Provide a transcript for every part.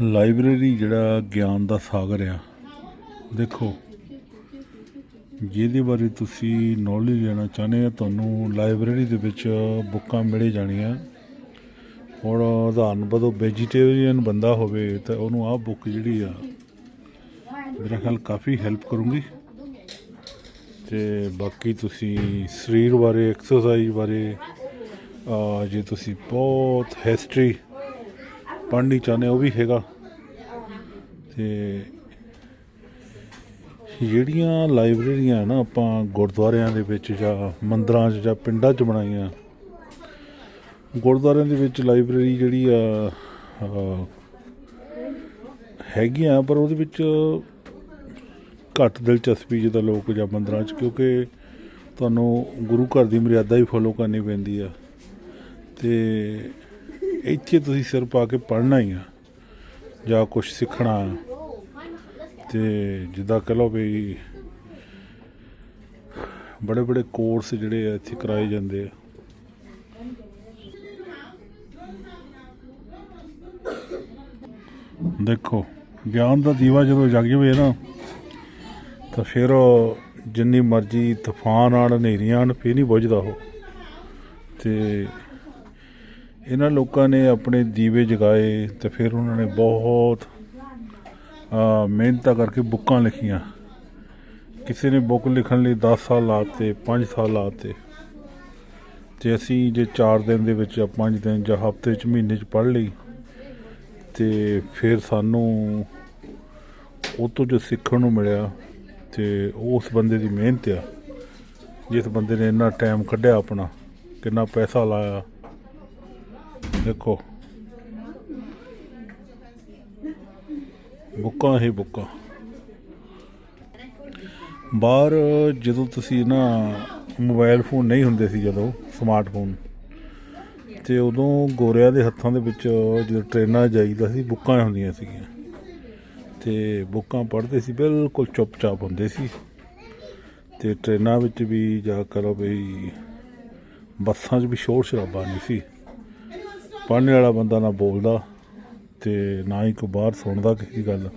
Library ਜਿਹੜਾ ਗਿਆਨ ਦਾ ਸਾਗਰ ਆ, ਦੇਖੋ, ਜਿਹਦੇ ਬਾਰੇ ਤੁਸੀਂ ਨੌਲੇਜ ਲੈਣਾ ਚਾਹੁੰਦੇ ਆ, ਤੁਹਾਨੂੰ ਲਾਇਬ੍ਰੇਰੀ ਦੇ ਵਿੱਚ ਬੁੱਕਾਂ ਮਿਲੇ ਜਾਣੀਆਂ। ਹੁਣ ਉਦਾਹਰਨ ਵਜੋਂ ਵੈਜੀਟੇਰੀਅਨ ਬੰਦਾ ਹੋਵੇ ਤਾਂ ਉਹਨੂੰ ਆਹ ਬੁੱਕ ਜਿਹੜੀ ਆ, ਮੇਰਾ ਖਿਆਲ ਕਾਫੀ ਹੈਲਪ ਕਰੂੰਗੀ। ਤੇ ਬਾਕੀ ਤੁਸੀਂ ਸਰੀਰ ਬਾਰੇ ਐਕਸਰਸਾਈਜ਼ ਬਾਰੇ ਜੇ ਤੁਸੀਂ ਬਹੁਤ ਹਿਸਟਰੀ ਪੜ੍ਹਨੀ ਚਾਹੁੰਦੇ ਉਹ ਵੀ ਹੈਗਾ। ਤੇ ਜਿਹੜੀਆਂ ਲਾਇਬ੍ਰੇਰੀਆਂ ਨਾ ਆਪਾਂ ਗੁਰਦੁਆਰਿਆਂ ਦੇ ਵਿੱਚ ਜਾਂ ਮੰਦਰਾਂ 'ਚ ਜਾਂ ਪਿੰਡਾਂ 'ਚ ਬਣਾਈਆਂ, ਗੁਰਦੁਆਰਿਆਂ ਦੇ ਵਿੱਚ ਲਾਇਬ੍ਰੇਰੀ ਜਿਹੜੀ ਆ ਹੈਗੀਆਂ, ਪਰ ਉਹਦੇ ਵਿੱਚ ਘੱਟ ਦਿਲਚਸਪੀ ਜਿੱਦਾਂ ਲੋਕ ਜਾਂ ਮੰਦਰਾਂ 'ਚ, ਕਿਉਂਕਿ ਤੁਹਾਨੂੰ ਗੁਰੂ ਘਰ ਦੀ ਮਰਿਆਦਾ ਹੀ ਫੋਲੋ ਕਰਨੀ ਪੈਂਦੀ ਆ। ਤੇ ਇੱਥੇ ਤੁਸੀਂ ਸਿਰ ਪਾ ਕੇ ਪੜ੍ਹਨਾ ਹੀ ਆ, ਜਾਂ ਕੁਝ ਸਿੱਖਣਾ ਆ। ਤੇ ਜਿੱਦਾਂ ਕਹ ਲਓ ਵੀ ਬੜੇ ਬੜੇ ਕੋਰਸ ਜਿਹੜੇ ਆ ਇੱਥੇ ਕਰਾਏ ਜਾਂਦੇ ਆ। ਦੇਖੋ, ਗਿਆਨ ਦਾ ਦੀਵਾ ਜਦੋਂ ਜਗ ਜਾਵੇ ਨਾ, ਤਾਂ ਫਿਰ ਉਹ ਜਿੰਨੀ ਮਰਜ਼ੀ ਤੂਫਾਨ ਆਣ ਹਨੇਰੀਆਂ ਆਣ ਫੇਰ ਨਹੀਂ ਬੁਝਦਾ ਉਹ। ਤੇ ਇਹਨਾਂ ਲੋਕਾਂ ਨੇ ਆਪਣੇ ਦੀਵੇ ਜਗਾਏ ਤੇ ਫਿਰ ਉਹਨਾਂ ਨੇ ਬਹੁਤ ਮਿਹਨਤਾਂ ਕਰਕੇ ਬੁੱਕਾਂ ਲਿਖੀਆਂ। ਕਿਸੇ ਨੇ ਬੁੱਕ ਲਿਖਣ ਲਈ 10 ਸਾਲ ਲਾਤੇ 5 ਸਾਲ ਲਾਤੇ। ਤੇ ਅਸੀਂ ਜੇ 4 ਦਿਨ ਦੇ ਵਿੱਚ ਜਾਂ 5 ਦਿਨ ਜਾਂ ਹਫ਼ਤੇ ਚ ਮਹੀਨੇ ਚ ਪੜ੍ਹ ਲਈ, ਤੇ ਫਿਰ ਸਾਨੂੰ ਉਹ ਤੋਂ ਜੋ ਸਿੱਖਣ ਨੂੰ ਮਿਲਿਆ ਤੇ ਉਸ ਬੰਦੇ ਦੀ ਮਿਹਨਤ ਆ। ਜਿਸ ਬੰਦੇ ਨੇ ਇੰਨਾ ਟਾਈਮ ਕੱਢਿਆ ਆਪਣਾ, ਕਿੰਨਾ ਪੈਸਾ ਲਾਇਆ। ਦੇਖੋ। ਬੁੱਕਾਂ ਹੀ ਬੁੱਕਾਂ। ਬਾਹਰ ਜਦੋਂ ਤੁਸੀਂ ਨਾ ਮੋਬਾਈਲ ਫੋਨ ਨਹੀਂ ਹੁੰਦੇ ਸੀ ਜਦੋਂ ਸਮਾਰਟਫੋਨ ਤੇ ਉਦੋਂ ਗੋਰਿਆਂ ਦੇ ਹੱਥਾਂ ਦੇ ਵਿੱਚ ਜਦੋਂ ਟ੍ਰੇਨਾਂ 'ਚ ਜਾਈਦਾ ਸੀ, ਬੁੱਕਾਂ ਹੁੰਦੀਆਂ ਸੀਗੀਆਂ। ਤੇ ਬੁੱਕਾਂ ਪੜ੍ਹਦੇ ਸੀ, ਬਿਲਕੁਲ ਚੁੱਪਚਾਪ ਹੁੰਦੇ ਸੀ। ਤੇ ਟ੍ਰੇਨਾਂ ਵਿੱਚ ਵੀ ਜਾ ਕਰੋ ਬਈ, ਬੱਸਾਂ 'ਚ ਵੀ ਸ਼ੋਰ ਸ਼ਰਾਬਾ ਨਹੀਂ ਸੀ। ਪੜ੍ਹਨ ਵਾਲਾ ਬੰਦਾ ਨਾ ਬੋਲਦਾ ਤੇ ਨਾ ਹੀ ਕੋਈ ਬਾਹਰ ਸੁਣਦਾ ਕਿਸੇ ਗੱਲ।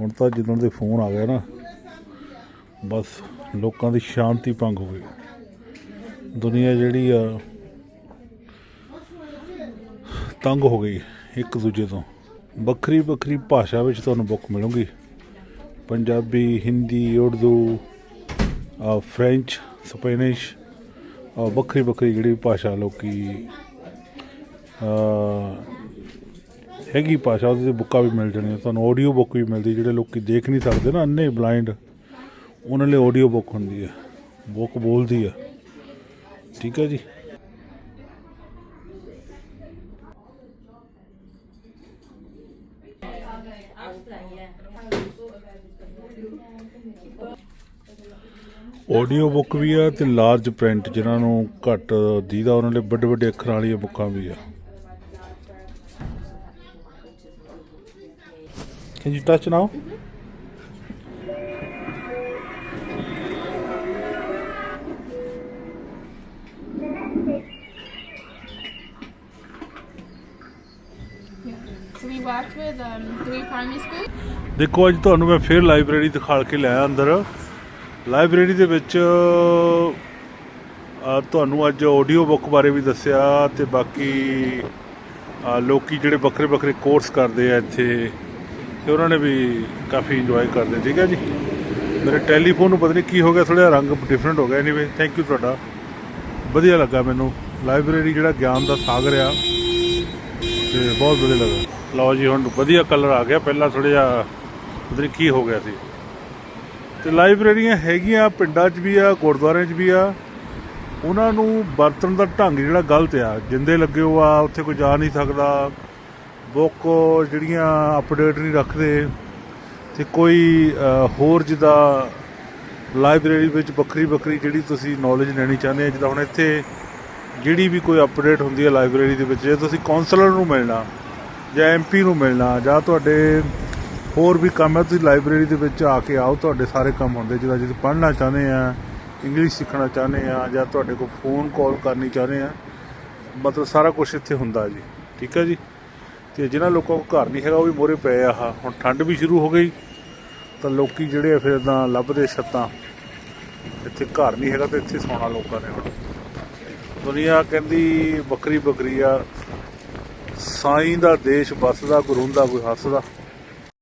ਹੁਣ ਤਾਂ ਜਦੋਂ ਦੇ ਫੋਨ ਆ ਗਏ ਨਾ ਬਸ ਲੋਕਾਂ ਦੀ ਸ਼ਾਂਤੀ ਭੰਗ ਹੋ ਗਈ। ਦੁਨੀਆ ਜਿਹੜੀ ਆ ਤੰਗ ਹੋ ਗਈ ਇੱਕ ਦੂਜੇ ਤੋਂ। ਵੱਖਰੀ ਵੱਖਰੀ ਭਾਸ਼ਾ ਵਿੱਚ ਤੁਹਾਨੂੰ ਬੁੱਕ ਮਿਲੂਗੀ। ਪੰਜਾਬੀ ਹਿੰਦੀ ਉਰਦੂ ਅ, ਫ੍ਰੈਂਚ ਸਪੈਨਿਸ਼ ਅ, ਵੱਖਰੀ ਵੱਖਰੀ ਜਿਹੜੀ ਭਾਸ਼ਾ ਲੋਕੀ ਹੈਗੀ ਭਾਸ਼ਾ, ਉਹਦੇ ਤੇ ਬੁੱਕਾਂ ਵੀ ਮਿਲ ਜਾਣੀਆਂ। ਤੁਹਾਨੂੰ ਆਡੀਓ ਬੁੱਕ ਵੀ ਮਿਲਦੀ, ਜਿਹੜੇ ਲੋਕੀ ਦੇਖ ਨਹੀਂ ਸਕਦੇ ਨਾ, ਅੰਨੇ ਬਲਾਈਂਡ ਉਹਨਾਂ ਲਈ ਆਡੀਓ ਬੁੱਕ ਹੁੰਦੀ ਹੈ। ਬੁੱਕ ਬੋਲਦੀ ਹੈ। ਠੀਕ ਹੈ ਜੀ। ਆਡੀਓ ਬੁੱਕ ਵੀ ਆ ਤੇ ਲਾਰਜ ਪ੍ਰਿੰਟ ਜਿਨ੍ਹਾਂ ਨੂੰ ਘੱਟ ਦੀਦਾ, ਉਹਨਾਂ ਲਈ ਵੱਡੇ ਵੱਡੇ ਅੱਖਰਾਂ ਵਾਲੀਆਂ ਬੁੱਕਾਂ ਵੀ ਆ Can you touch now? Um. ਦੇਖੋ ਅੱਜ ਤੁਹਾਨੂੰ ਮੈਂ ਫਿਰ ਲਾਇਬ੍ਰੇਰੀ ਦਿਖਾਲ ਕੇ ਲਿਆਇਆ ਅੰਦਰ ਲਾਇਬ੍ਰੇਰੀ ਦੇ ਵਿੱਚ ਤੁਹਾਨੂੰ ਅੱਜ ਆਡੀਓ ਬੁੱਕ ਬਾਰੇ ਵੀ ਦੱਸਿਆ ਤੇ ਬਾਕੀ ਲੋਕੀ ਜਿਹੜੇ ਵੱਖਰੇ ਵੱਖਰੇ ਕੋਰਸ ਕਰਦੇ ਆ ਇੱਥੇ ਤੇ ਉਹਨਾਂ ਨੇ ਵੀ ਕਾਫੀ ਇੰਜੋਏ ਕਰਦੇ ਠੀਕ ਹੈ ਜੀ? ਮੇਰੇ ਟੈਲੀਫੋਨ ਨੂੰ ਪਤਾ ਨਹੀਂ ਕੀ ਹੋ ਗਿਆ ਥੋੜਾ ਰੰਗ ਡਿਫਰੈਂਟ ਹੋ ਗਿਆ ਐਨੀਵੇ ਥੈਂਕ ਯੂ ਤੁਹਾਡਾ। ਵਧੀਆ ਲੱਗਾ ਮੈਨੂੰ। ਲਾਇਬ੍ਰੇਰੀ ਜਿਹੜਾ ਗਿਆਨ ਦਾ ਸਾਗਰ ਆ, ਤੇ ਬਹੁਤ ਵਧੀਆ ਲੱਗਾ। ਲਓ ਜੀ, ਹੁਣ ਵਧੀਆ ਕਲਰ ਆ ਗਿਆ। ਪਹਿਲਾਂ ਥੋੜਾ ਜਿਹਾ ਪਤਾ ਨਹੀਂ ਕੀ ਹੋ ਗਿਆ ਸੀ। ਤੇ ਲਾਇਬ੍ਰੇਰੀਆਂ ਹੈਗੀਆਂ ਪਿੰਡਾਂ 'ਚ ਵੀ ਆ, ਗੁਰਦੁਆਰਿਆਂ 'ਚ ਵੀ ਆ। ਉਹਨਾਂ ਨੂੰ ਵਰਤਣ ਦਾ ਢੰਗ ਜਿਹੜਾ ਗਲਤ ਆ। ਜਿੰਦੇ ਲੱਗੇ ਹੋ ਆ ਉੱਥੇ ਕੋਈ ਜਾ ਨਹੀਂ ਸਕਦਾ। ਬੁੱਕ ਜਿਹੜੀਆਂ ਅਪਡੇਟ ਨਹੀਂ ਰੱਖਦੇ ਤੇ ਕੋਈ ਹੋਰ ਜਿੱਦਾਂ ਲਾਇਬ੍ਰੇਰੀ ਵਿੱਚ ਵੱਖਰੀ ਵੱਖਰੀ ਜਿਹੜੀ ਤੁਸੀਂ ਨੌਲੇਜ ਲੈਣੀ ਚਾਹੁੰਦੇ ਆ, ਜਿੱਦਾਂ ਹੁਣ ਇੱਥੇ ਜਿਹੜੀ ਵੀ ਕੋਈ ਅਪਡੇਟ ਹੁੰਦੀ ਹੈ ਲਾਇਬ੍ਰੇਰੀ ਦੇ ਵਿੱਚ, ਜੇ ਤੁਸੀਂ ਕਾਉਂਸਲਰ ਨੂੰ ਮਿਲਣਾ ਜਾਂ ਐਮਪੀ ਨੂੰ ਮਿਲਣਾ ਜਾਂ ਤੁਹਾਡੇ ਹੋਰ ਵੀ ਕੰਮ ਹੈ, ਤੁਸੀਂ ਲਾਇਬ੍ਰੇਰੀ ਦੇ ਵਿੱਚ ਆ ਕੇ ਆਓ, ਤੁਹਾਡੇ ਸਾਰੇ ਕੰਮ ਹੁੰਦੇ ਜਿੱਦਾਂ ਜੇ ਪੜ੍ਹਨਾ ਚਾਹੁੰਦੇ ਆ ਇੰਗਲਿਸ਼ ਸਿੱਖਣਾ ਚਾਹੁੰਦੇ ਆ ਜਾਂ ਤੁਹਾਡੇ ਕੋਲ ਫੋਨ ਕਾਲ ਕਰਨੀ ਚਾਹੁੰਦੇ ਆ, ਮਤਲਬ ਸਾਰਾ ਕੁਝ ਇੱਥੇ ਹੁੰਦਾ ਜੀ। ਠੀਕ ਹੈ ਜੀ? ਤੇ ਜਿਨ੍ਹਾਂ ਲੋਕਾਂ ਕੋਲ ਘਰ ਨਹੀਂ ਹੈਗਾ, ਉਹ ਵੀ ਮੋਰੇ ਪਏ ਆ। ਆਹ। ਹੁਣ ਠੰਡ ਵੀ ਸ਼ੁਰੂ ਹੋ ਗਈ, ਤਾਂ ਲੋਕੀ ਜਿਹੜੇ ਆ ਫਿਰ ਇਦਾਂ ਲੱਭਦੇ ਛੱਤਾਂ। ਇੱਥੇ ਘਰ ਨਹੀਂ ਹੈਗਾ ਤੇ ਇੱਥੇ ਸੌਣਾ ਲੋਕਾਂ ਨੇ ਹੁਣ। ਦੁਨੀਆ ਕਹਿੰਦੀ ਬੱਕਰੀ ਬੱਕਰੀ ਆ। ਸਾਈਂ ਦਾ ਦੇਸ਼ ਬਸਦਾ ਗੁਰੂ ਦਾ ਕੋਈ ਹੱਸਦਾ।